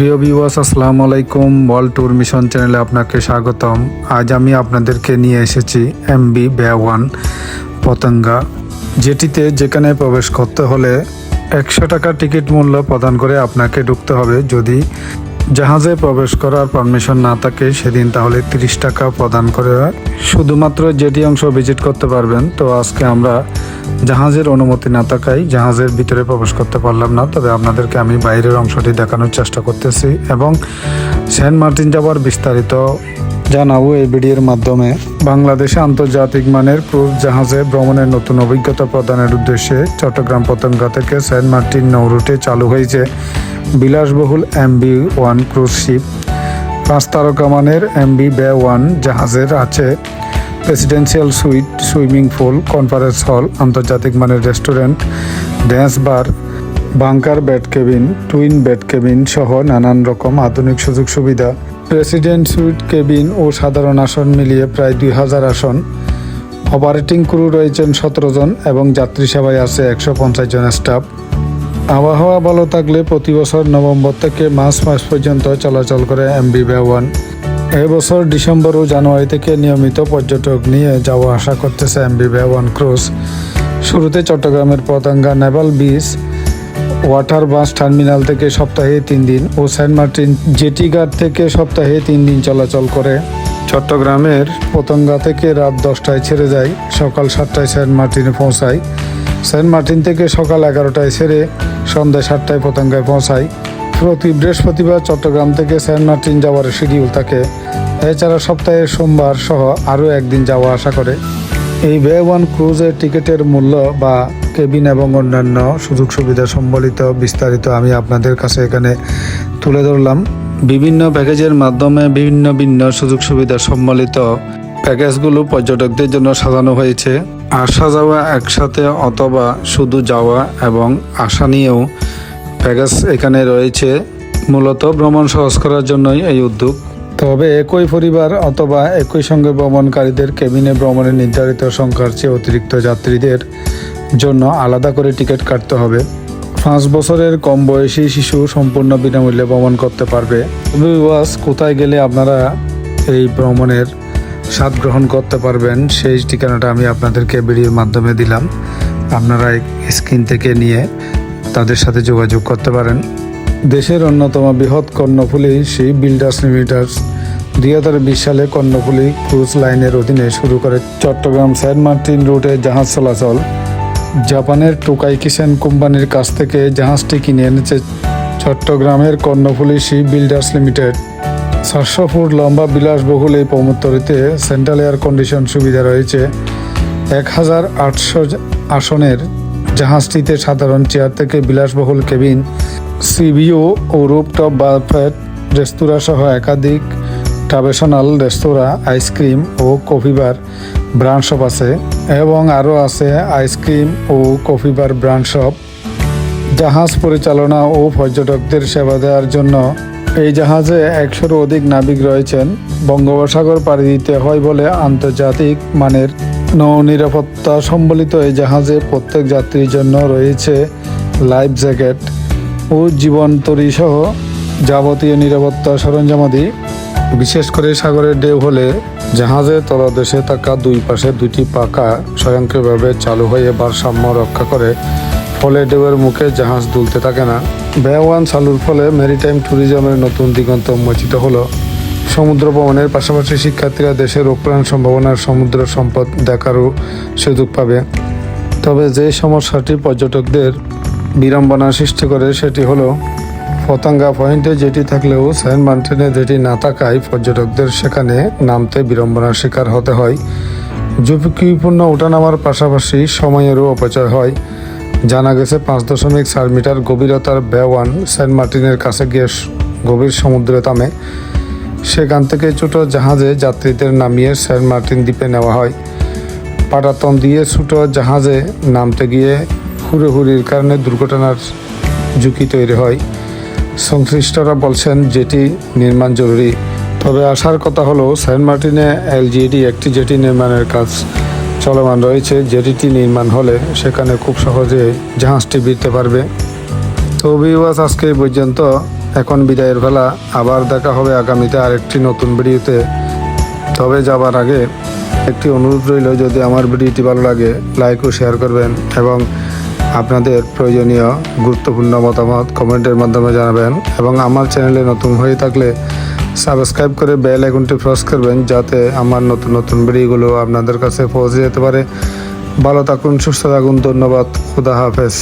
প্রিয় ভিউয়ার্স আসসালামু আলাইকুম। ওয়ার্ল্ড ট্যুর মিশন চ্যানেলে আপনাকে স্বাগতম। আজ আমি আপনাদেরকে নিয়ে এসেছি এমবি ওয়ান পতঙ্গা, যেটিতে যেখানে প্রবেশ করতে হলে একশো টাকা টিকিট মূল্য প্রদান করে আপনাকে ঢুকতে হবে। যদি জাহাজে প্রবেশ করার পারমিশন না থাকে, সেদিন তাহলে তিরিশ টাকা প্রদান করে শুধুমাত্র যেটি অংশ ভিজিট করতে পারবেন, তো আজকে আমরা জাহাজের অনুমতি না থাকায় জাহাজের ভিতরে প্রবেশ করতে পারলাম না, তবে আপনাদেরকে আমি বাইরের অংশটি দেখানোর চেষ্টা করতেছি। এবং সেন্ট মার্টিন যাওয়ার বিস্তারিত জানাব এই ভিডিওর মাধ্যমে। বাংলাদেশে আন্তর্জাতিক মানের ক্রুজ জাহাজে ভ্রমণের নতুন অভিজ্ঞতা প্রদানের উদ্দেশ্যে চট্টগ্রাম পতঙ্গা থেকে সেন্ট মার্টিন নৌরুটে চালু হয়েছে বিলাসবহুল এমবি ওয়ান ক্রুজ শিপ। পাঁচ তারকা মানের এমবি বে ওয়ান জাহাজের আছে presidential suite, swimming pool, conference hall, আন্তর্জাতিক মানের restaurant, dance bar, bunker bed cabin, twin bed cabin সহ নানান রকম আধুনিক সুযোগ সুবিধা। প্রেসিডেন্ট সুইট কেবিন ও সাধারণ আসন মিলিয়ে প্রায় দুই হাজার আসন। অপারেটিং ক্রু রয়েছেন সতেরো জন এবং যাত্রী সেবায় আছে একশো পঞ্চাশ জন স্টাফ। আবহাওয়া ভালো থাকলে প্রতি বছর নভেম্বর থেকে মার্চ মাস পর্যন্ত চলাচল করে এমবি ওয়ান এবছর ডিসেম্বর ও জানুয়ারি থেকে নিয়মিত পর্যটক নিয়ে যাওয়া আসা করতেছে এমবি ওয়ান ক্রুজ। শুরুতে চট্টগ্রামের Patenga naval beach water bus terminal থেকে সপ্তাহে তিন দিন ও সেন্ট মার্টিন জেটি ঘাট থেকে সপ্তাহে তিন দিন চলাচল করে। চট্টগ্রামের পতঙ্গা থেকে রাত দশটায় ছেড়ে যায়, সকাল সাতটায় সেন্ট মার্টিনে পৌঁছায়। সেন্ট মার্টিন থেকে সকাল এগারোটায় ছেড়ে সন্ধ্যা সাতটায় পতঙ্গায় পৌঁছায়। প্রতি বৃহস্পতিবার চট্টগ্রাম থেকে সেন্ট মার্টিন যাওয়ার শিডিউল থাকে। এছাড়া সপ্তাহে সোমবার সহ আরও একদিন যাওয়া আসা করে। এই বে ওয়ান ক্রুজের টিকিটের মূল্য বা কেবিন এবং অন্যান্য সুযোগ সুবিধা সম্বলিত বিস্তারিত আমি আপনাদের কাছে এখানে তুলে ধরলাম। বিভিন্ন প্যাকেজের মাধ্যমে বিভিন্ন ভিন্ন সুযোগ সুবিধা সম্বলিত প্যাকেজগুলো পর্যটকদের জন্য সাজানো হয়েছে। আসা যাওয়া একসাথে অথবা শুধু যাওয়া এবং আসা নিয়েও প্যাকেজ এখানে রয়েছে। মূলত ভ্রমণ সহজ করার জন্যই এই উদ্যোগ। তবে একই পরিবার অথবা একই সঙ্গে ভ্রমণকারীদের কেবিনে ভ্রমণের নির্ধারিত সংখ্যার চেয়ে অতিরিক্ত যাত্রীদের জন্য আলাদা করে টিকিট কাটতে হবে। পাঁচ বছরের কম বয়সী শিশু সম্পূর্ণ বিনামূল্যে ভ্রমণ করতে পারবে। বাস কোথায় গেলে আপনারা এই ভ্রমণের স্বাদ গ্রহণ করতে পারবেন, সেই ঠিকানাটা আমি আপনাদেরকে ভিডিওর মাধ্যমে দিলাম। আপনারা স্ক্রিন থেকে নিয়ে তাদের সাথে যোগাযোগ করতে পারেন। দেশের অন্যতম বৃহৎ কর্ণফুলী শিপ বিল্ডার্স লিমিটার্স দুই হাজার বিশ সালে কর্ণফুলি ক্রুজ লাইনের অধীনে শুরু করে চট্টগ্রাম সেন্ট মার্টিন রুটে জাহাজ চলাচল। জাপানের টোকাই কিসেন কোম্পানির কাছ থেকে জাহাজটি কিনে এনেছে চট্টগ্রামের কর্ণফুলী শিপ বিল্ডার্স লিমিটেড। চারশো ফুট লম্বা বিলাসবহুল এই পৌমত্তরিতে সেন্ট্রাল এয়ার কন্ডিশন সুবিধা রয়েছে। এক হাজার আটশো আসনের জাহাজটিতে সাধারণ চেয়ার থেকে বিলাসবহুল কেবিন, সিবিও ও রুপটপ বাফেট রেস্তোরাঁ সহ একাধিক ট্রাভেশনাল রেস্তোরাঁ, আইসক্রিম ও কফি বার ব্রান্ড শপ আছে। এবং আরও আছে আইসক্রিম ও কফি বার ব্রান্ড শপ। জাহাজ পরিচালনা ও পর্যটকদের সেবা দেওয়ার জন্য এই জাহাজে একশোরও অধিক নাবিক রয়েছেন। বঙ্গোপসাগর পাড়ি দিতে হয় বলে আন্তর্জাতিক মানের নৌ নিরাপত্তা সম্বলিত এই জাহাজে প্রত্যেক যাত্রীর জন্য রয়েছে লাইফ জ্যাকেট ও জীবনতরী সহ যাবতীয় নিরাপত্তা সরঞ্জামাদি। বিশেষ করে সাগরের ঢেউ হলে জাহাজের তলদেশে থাকা দুই পাশে দুটি পাকা স্বয়ংক্রিয়ভাবে চালু হয়ে ভারসাম্য রক্ষা করে। ফলে ঢেউয়ের মুখে জাহাজ দুলতে থাকে না। ওয়ান চালুর ফলে মেরিটাইম ট্যুরিজমের নতুন দিগন্ত উন্মোচিত হলো। সমুদ্র ভ্রমণের পাশাপাশি শিক্ষার্থীরা দেশের অপ্রাণ সম্ভাবনার সমুদ্র সম্পদ দেখারও সুযোগ পাবে। তবে যে সমস্যাটি পর্যটকদের বিড়ম্বনা সৃষ্টি করে সেটি হলো পতাঙ্গা পয়েন্টে যেটি থাকলেও সেন্ট মার্টিনে যেটি না থাকায় পর্যটকদের সেখানে নামতে বিড়ম্বনার শিকার হতে হয়। ঝুঁকিপূর্ণ ওঠানামার পাশাপাশি সময়েরও অপচয় হয়। জানা গেছে, পাঁচ দশমিক চার মিটার গভীরতার বেওয়ান সেন্ট মার্টিনের কাছে গিয়ে গভীর সমুদ্রে থামে। সেখান থেকে ছোট জাহাজে যাত্রীদের নামিয়ে সেন্ট মার্টিন দ্বীপে নেওয়া হয়। পাটাতন দিয়ে ছোট জাহাজে নামতে গিয়ে হুড়োহুড়ির কারণে দুর্ঘটনার ঝুঁকি তৈরি হয়। সংশ্লিষ্টরা বলছেন যেটি নির্মাণ জরুরি। তবে আসার কথা হলো, সেন্ট মার্টিনে এলজিডি একটি জেটি নির্মাণের কাজ চলমান রয়েছে। জেটিটি নির্মাণ হলে সেখানে খুব সহজে জাহাজটি বিরতে পারবে। তো বিবাস আজকে পর্যন্ত। এখন বিদায়ের বেলা। আবার দেখা হবে আগামীতে আরেকটি নতুন ভিডিওতে। তবে যাবার আগে একটি অনুরোধ রইল, যদি আমার ভিডিওটি ভালো লাগে লাইক ও শেয়ার করবেন এবং আপনাদের প্রয়োজনীয় গুরুত্বপূর্ণ মতামত কমেন্টের মাধ্যমে জানাবেন এবং আমার চ্যানেলে নতুন হয়ে থাকলে সাবস্ক্রাইব করে বেল আইকনটি প্রেস করবেন যাতে আমার নতুন নতুন ভিডিওগুলো আপনাদের কাছে পৌঁছে যেতে পারে। ভালো থাকুন, সুস্থ থাকুন, ধন্যবাদ, খুদা হাফেজ।